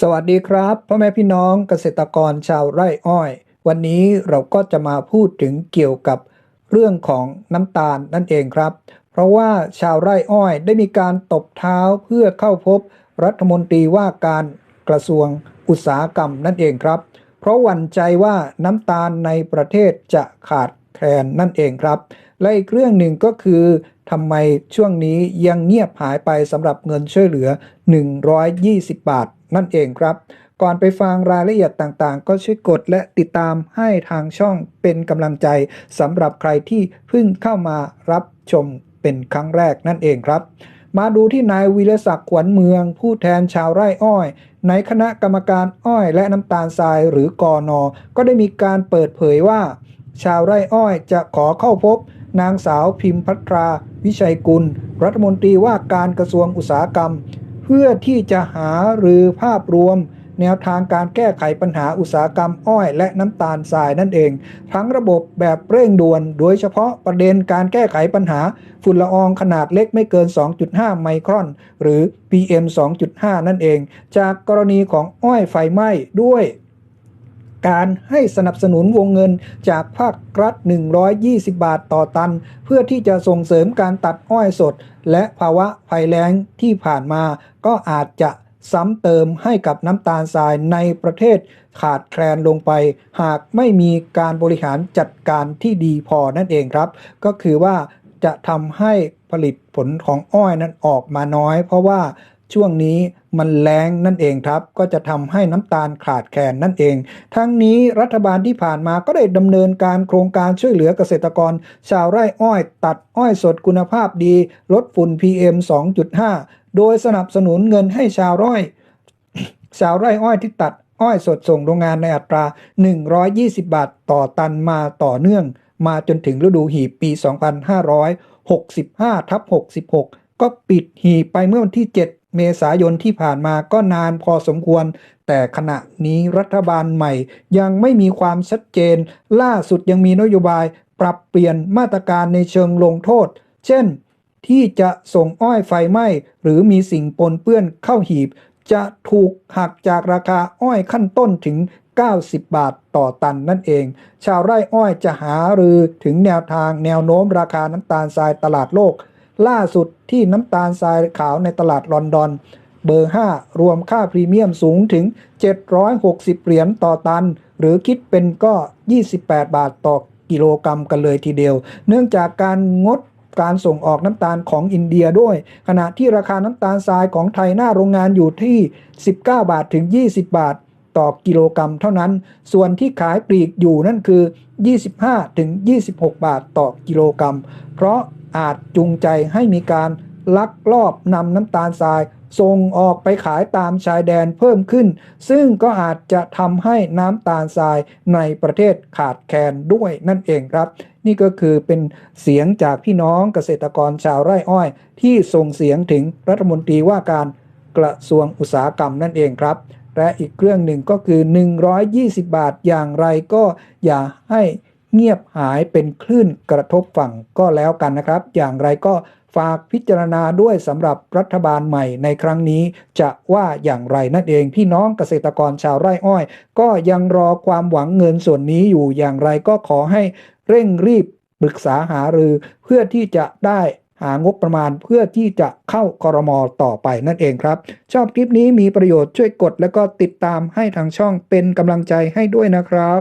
สวัสดีครับพ่อแม่พี่น้องเกษตรกรชาวไร่อ้อย วันนี้เราก็จะมาพูดถึงเกี่ยวกับเรื่องของน้ำตาลนั่นเองครับ เพราะว่าชาวไร่อ้อยได้มีการตบเท้าเพื่อเข้าพบรัฐมนตรีว่าการกระทรวงอุตสาหกรรมนั่นเองครับ เพราะหวั่นใจว่าน้ำตาลในประเทศจะขาดแคลนนั่นเองครับ และอีกเรื่องหนึ่งก็คือทำไมช่วงนี้ยังเงียบหายไปสำหรับเงินช่วยเหลือ 120 บาท นั่นเองครับ ก่อนไปฟังรายละเอียดต่างๆ ก็ช่วยกดและติดตามให้ทางช่องเป็นกำลังใจสำหรับใครที่เพิ่งเข้ามารับชมเป็นครั้งแรกนั่นเองครับ มาดูที่นายวิรศักดิ์ขวัญเมือง ผู้แทนชาวไร่อ้อย ในคณะกรรมการอ้อยและน้ำตาลทรายหรือกอนอก็ได้มีการเปิดเผยว่า ชาวไร่อ้อยจะขอเข้าพบ นางสาวพิมพัทรา วิชัยกุล รัฐมนตรีว่าการกระทรวงอุตสาหกรรม พื่อที่จะหาหรือภาพรวม แนวทางการแก้ไขปัญหาอุตสาหกรรมอ้อยและน้ำตาลทรายนั่นเอง ทั้งระบบแบบเร่งด่วน โดยเฉพาะประเด็นการแก้ไขปัญหาฝุ่นละอองขนาดเล็กไม่เกิน 2.5 ไมครอน หรือ PM 2.5 นั่นเอง จากกรณีของอ้อยไฟไหม้ด้วย การให้สนับสนุนวงเงินจากภาครัฐ 120 บาทต่อตัน เพื่อที่จะส่งเสริมการตัดอ้อยสด และภาวะภัยแล้งที่ผ่านมา ก็อาจจะซ้ำเติมให้กับน้ำตาลทรายในประเทศขาดแคลนลงไป หากไม่มีการบริหารจัดการที่ดีพอนั่นเองครับ ก็คือว่าจะทำให้ผลิตผลของอ้อยนั้นออกมาน้อย เพราะว่า ช่วงนี้มันแรงนั่นเองครับ ก็จะทำให้น้ำตาลขาดแคลนนั่นเอง ทั้งนี้รัฐบาลที่ผ่านมาก็ได้ดำเนินการโครงการช่วยเหลือเกษตรกร ชาวไร่อ้อย ตัดอ้อยสดคุณภาพดี ลดฝุ่น PM 2.5 โดยสนับสนุนเงินให้ชาวไร่ชาวไร่อ้อยที่ตัดอ้อยสดส่งโรงงานในอัตรา 120 บาทต่อตันมาต่อเนื่อง มาจนถึงฤดูหีบปี 2565ทับ66 ก็ปิดหีบไปเมื่อวันที่ 7 เมษายนที่ผ่านมาก็นานพอสมควร แต่ขณะนี้รัฐบาลใหม่ ยังไม่มีความชัดเจน ล่าสุดยังมีนโยบายปรับเปลี่ยนมาตรการในเชิงลงโทษ เช่น ที่จะส่งอ้อยไฟไหม้หรือมีสิ่งปนเปื้อนเข้าหีบ จะถูกหักจากราคาอ้อยขั้นต้นถึง 90 บาทต่อตันนั่นเอง ชาวไร่อ้อยจะหารือถึงแนวทางแนวโน้มราคาน้ำตาลทรายตลาดโลก ล่าสุดที่น้ำตาลทรายขาวในตลาดลอนดอน เบอร์ 5 รวมค่าพรีเมียมสูงถึง 760 เหรียญต่อตัน หรือคิดเป็นก็ 28 บาทต่อกิโลกรรัมกันเลยทีเดียว เนื่องจากการงดการส่งออกน้ำตาลของอินเดียด้วย ขณะที่ราคาน้ำตาลทรายของไทยหน้าโรงงานอยู่ที่ 19 บาทถึง 20 บาทต่อกิโลกรรัมเท่านั้น ส่วนที่ขายปลีกอยู่นั่นคือ 25 ถึง 26 บาทต่อกิโลกรรัม เพราะ อาจจูงใจให้มีการลักลอบนำน้ำตาลทรายส่งออกไปขายตามชายแดนเพิ่มขึ้น ซึ่งก็อาจจะทำให้น้ำตาลทรายในประเทศขาดแคลนด้วยนั่นเองครับ นี่ก็คือเป็นเสียงจากพี่น้องเกษตรกรชาวไร่อ้อย ที่ส่งเสียงถึงรัฐมนตรีว่าการกระทรวงอุตสาหกรรมนั่นเองครับ และอีกเรื่องหนึ่งก็คือ 120 บาทอย่างไรก็อย่าให้ เงียบหายเป็นคลื่นกระทบฝั่งก็แล้วกันนะครับ อย่างไรก็ฝากพิจารณาด้วยสำหรับรัฐบาลใหม่ในครั้งนี้ จะว่าอย่างไรนั่นเองพี่น้องเกษตรกรชาวไร่อ้อย ก็ยังรอความหวังเงินส่วนนี้อยู่อย่างไรก็ขอให้เร่งรีบปรึกษาหารือเพื่อที่จะได้หางบประมาณเพื่อที่จะเข้าคอรมอต่อไปนั่นเองครับ ชอบคลิปนี้มีประโยชน์ช่วยกด แล้วก็ติดตามให้ทางช่องเป็นกำลังใจให้ด้วยนะครับ